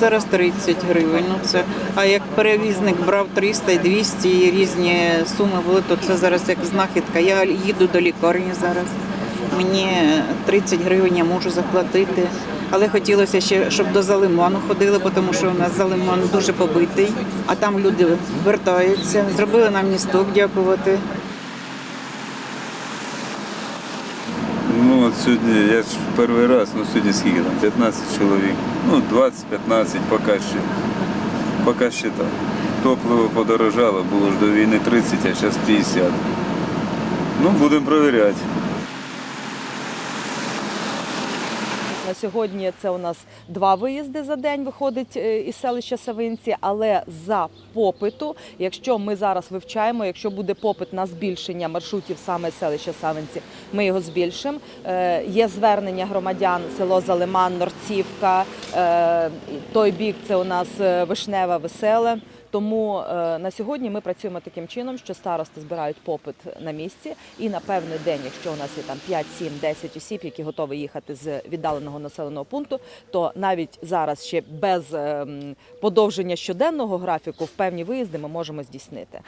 зараз 30 гривень. Ну це а як перевізник брав 300 і 200 і різні суми були, то це зараз як знахідка. Я їду до лікарні зараз. Мені 30 гривень я можу заплатити. Але хотілося ще, щоб до Залиману ходили, тому що у нас Залиман дуже побитий, а там люди вертаються. Зробили нам місток, дякувати. Ну от сьогодні, я ж перший раз, ну сьогодні скільки там, 15 чоловік. Ну 20-15 поки ще. Поки ще так. Топливо подорожало, було ж до війни 30, а зараз 50. Ну, будемо перевіряти. На сьогодні це у нас два виїзди за день виходить е, із селища Савинці, але за попиту, якщо ми зараз вивчаємо, якщо буде попит на збільшення маршрутів саме селища Савинці, ми його збільшимо. Е, Є звернення громадян село Залиман, Норцівка. е, Той бік це у нас Вишнева, Веселе. Тому е, на сьогодні ми працюємо таким чином, що старости збирають попит на місці, і на певний день, якщо у нас є там 5, 7, 10 осіб, які готові їхати з віддаленого населеного пункту, то навіть зараз ще без ем, подовження щоденного графіку в певні виїзди ми можемо здійснити.